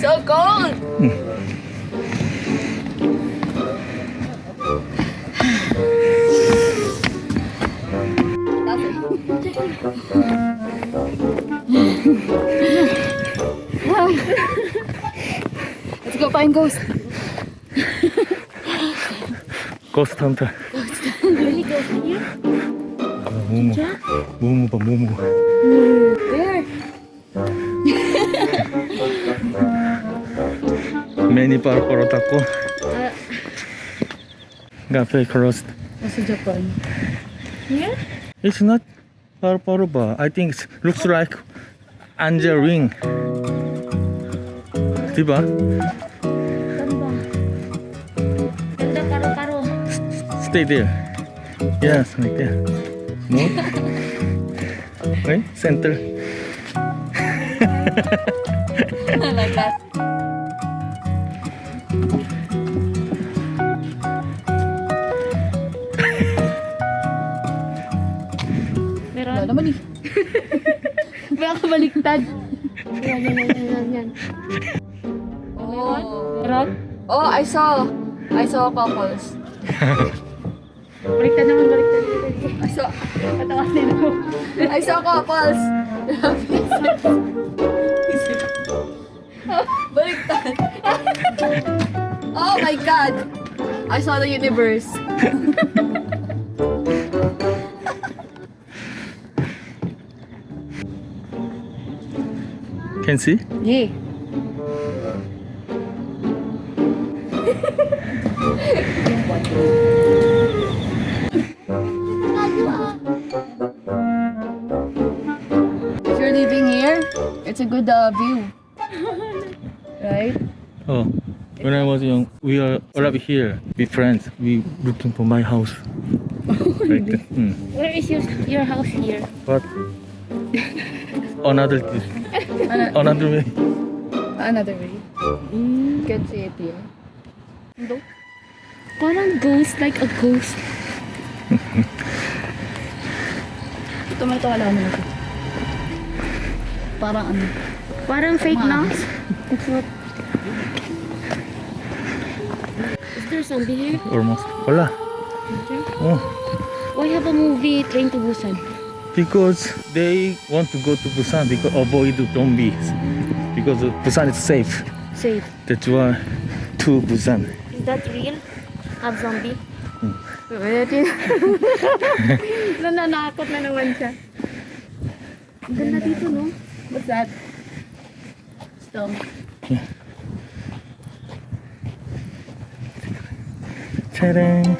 So cold! Let's go find ghost. Ghost hunter. Really ghost here? 무무. 무무 봐, 目にパルコロタコがペイクロス That's Asa Japan. Yeah? It's not paru-paru ba. I think it looks like angel wing. Diba? Ganda paru-paru. Stay there. Yes, like that. Move. Okay, center. I like that. Wala naman eh. Baka baliktad. Yan, yan, yan, yan, yan. Oh. Meron? Oh, I saw. I saw couples. baliktad naman, baliktad. I saw. Patawasin mo. I saw couples. baliktad. oh my God. I saw the universe. Can see? Yeah. if you're living here, it's a good uh, view. right? Oh, when I was young, we are arrived here with friends. We looking for my house. like that. Mm. Where is your, your house here? But another another way. Another way. You can see it here. Parang ghost, like a ghost. Ito mo ito halaman ito. Parang ano. Parang fake Tama. na. Is there zombie here? Almost. Wala. Oh, oh Why have a movie Train to Busan? Because they want to go to Busan because avoid zombies. Because Busan is safe. Safe. That's why to Busan. Is that real? Have zombie? Pwede. Nananakot na naman siya. Ang ganda dito, no? What's that? Stump. Charing.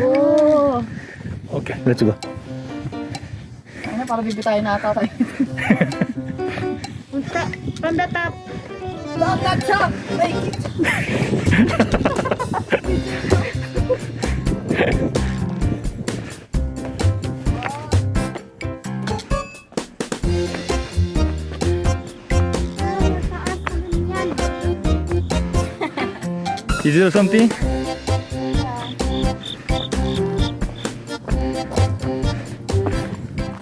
Oh! Okay, let's go. para bibitayin na ata tayo. Punta, from the top. From the top! Make it! Is there something?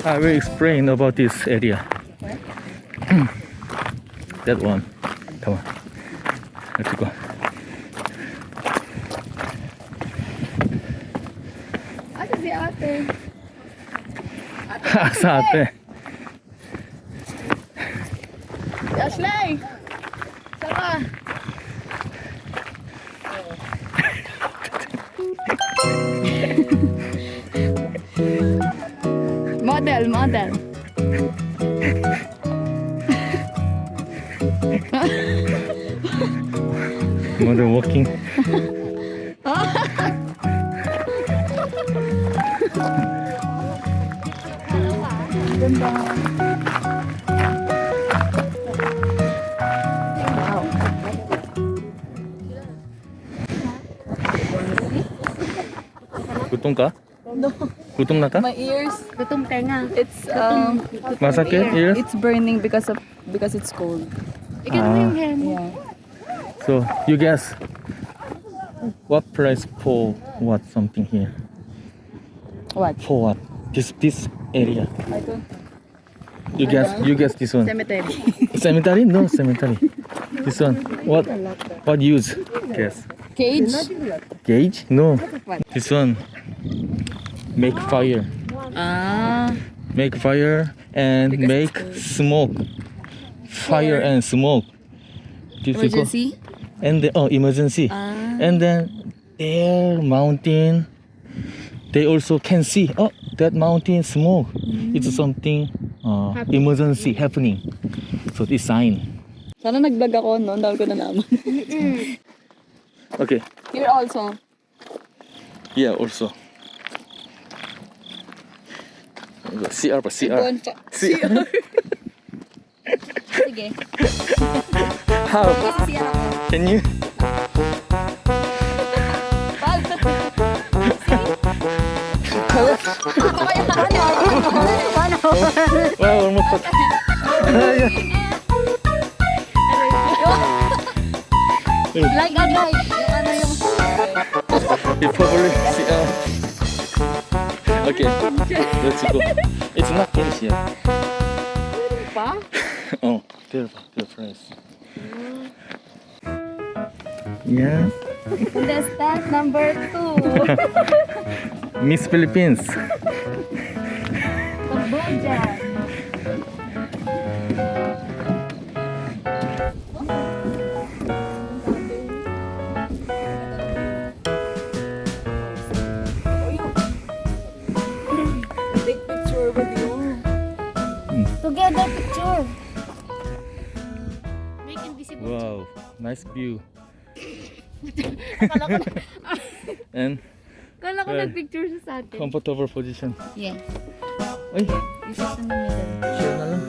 I will explain about this area. that one. Come on. Let's go. Asa si ate? Ate. Si Ashley! Model, model. Mother walking. Wow. Gutom ka? No. Gutom na ka? My ears, Gutom tenga. it's um Masakit ears? it's burning because of because it's cold. Ikaw naman yung hair mo. Yeah. So you guess what price for what something here? What? For what? This this area. I don't You guess you guess this one. cemetery. Cemetery? No cemetery. This one. What? What use? Yes. Cage? Gauge? No. This one. Make fire. Ah. Make fire and make smoke. Fire and smoke. This is called- Emergency? And then, oh, emergency. Ah. And then there, mountain. They also can see. Oh, that mountain smoke. It's something uh, emergency happening. So this sign. Sana nag-vlog ako, no? Ang dami ko na naman. Okay. Here also. Yeah, also. CR pa, CR. Bonfa- CR. Sige. How? Kasi siya ako. Can you? Pag! Ako kaya ano? Ano? Wow, one more shot. Like. Ano yung... You probably CR. Okay, let's go. It's not finished yet. Pa? Oh, there, there, friends. Yeah, Contestant number two. Miss Philippines. Cambodia. si Bunso. Wow, nice view. Akala And akala ko Well, nagpicture sa atin. comfortable position. Yeah. Ay, Isa sa nila. share na lang.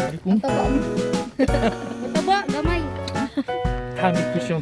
Ay, kung Mataba. Mataba, gamay. hamid cushion.